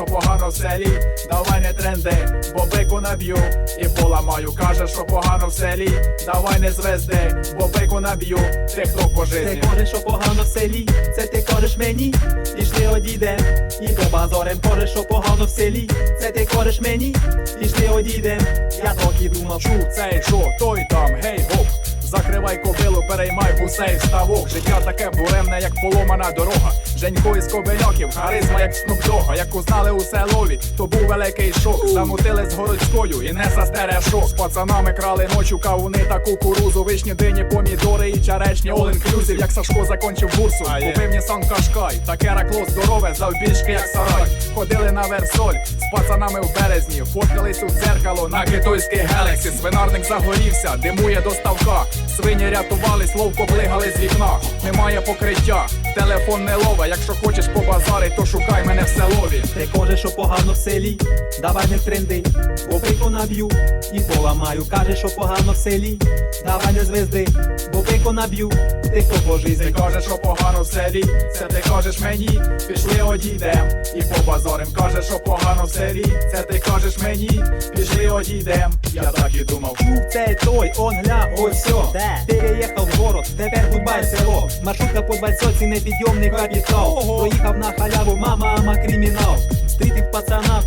селі, давай не тренди, бо бику наб'ю і поламаю. Каже, що погано в селі, давай не звезди, бо бику наб'ю, ти хто по Ти житті. кажеш, що погано в селі, це ти кажеш мені, пішли одійдем, і по базорем кажеш, що погано в селі, це ти кажеш мені, пішли одійдем, я так і думав. Чув цей шо, той там, гей гоп. Закривай кобилу, переймай гусей ставок. Життя таке буремне, як поломана дорога. Женько із кобиляків, харизма, як снупдога. Як узнали у селові, то був великий шок. Замутили з городською і не састере шок. З пацанами крали ночу кавуни та кукурузу, вишні, дині, помідори і черешні. All inclusive, як Сашко закончив бурсу. Купив Нісан Кашкай, таке ракло здорове, завбільшки, як сарай. Ходили на версоль з пацанами в березні, фоткались у дзеркало на китайський гелексі. Свинарник загорівся, димує до ставка. Свині рятувались, ловко плигали з вікна. Немає покриття, телефон не лове. Якщо хочеш побазарить, то шукай мене в селові. Ти кажеш, що погано в селі, давай не тренди, бо наб'ю і поламаю. Кажеш, що погано в селі, давай не звезди, бо пику наб'ю, ти хто по Ти кажеш, що погано в селі, це ти кажеш мені, пішли одійдем і побазарим. Кажеш, що погано в селі, це ти кажеш мені, пішли одійдем. Я так і думав. у це той, он гля, ось Де? Переїхав в город, тепер гудбай село Маршрутка по двадцятці, непідйомний капітал Проїхав на халяву, мама, ама кримінал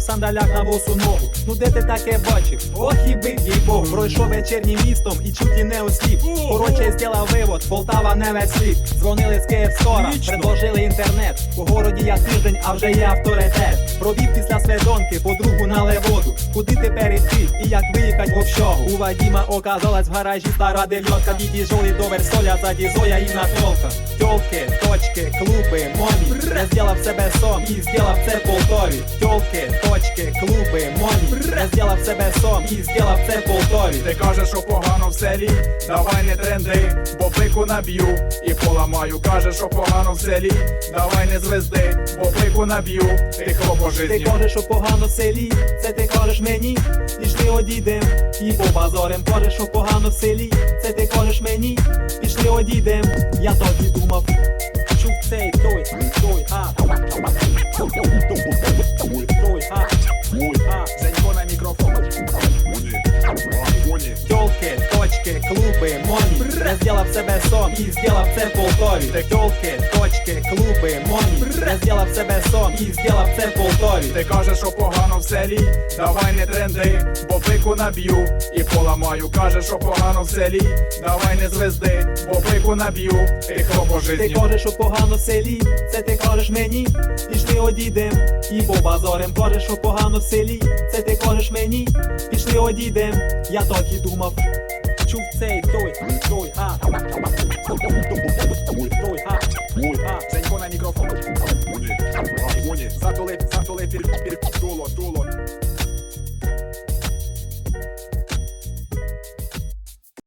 сандалях на босу ногу Ну де ти таке бачив? Ох і бив їй Бог. Пройшов вечірнім містом і чуть і не осліп. Короче, зробив вивод, Полтава не весь світ. Дзвонили з Київстора, предложили інтернет. У городі я тиждень, а вже є авторитет. Провів після сведонки, подругу налив воду Куди тепер іти і як виїхать в общагу? У Вадима оказалась в гаражі стара дев'ятка. Під'їжджали до Версоля, ззаді Зоя і Натолка. Тьолки, точки, клуби, моні Я зробив себе сом і зробив це Полтові Тьолки, точки, клуби, моні Я зробив себе сом і зробив це Полтові Ти кажеш, що погано в селі, давай не тренди, бо пику наб'ю і поламаю. Кажеш, що погано в селі, давай не звезди, бо пику наб'ю, Ти житті. кажеш, що погано в селі, це ти кажеш мені, пішли одійдем, і по базорем кажеш, що погано в селі, це ти кажеш мені, пішли одійдем, я так і думав. Точки, клуби, моні Я зробив себе сом і зробив це Полтові Тьолки, точки, клуби, моні Я зробив себе сом і зробив це Полтові Ти кажеш, що погано в селі, давай не тренди, бо пику наб'ю. І поламаю. Кажеш, що погано в селі, давай не звезди, бо пику наб'ю, тихо по Ти житті. кажеш, що погано в селі, це ти кажеш мені, пішли одійдем, і по базорем кажеш, що погано в селі, це ти кажеш мені, пішли одійдем, я так і думав чув цей той, той, а той, а а Женько на мікрофон. Затоли, затоли, пір, пір, дуло, дуло.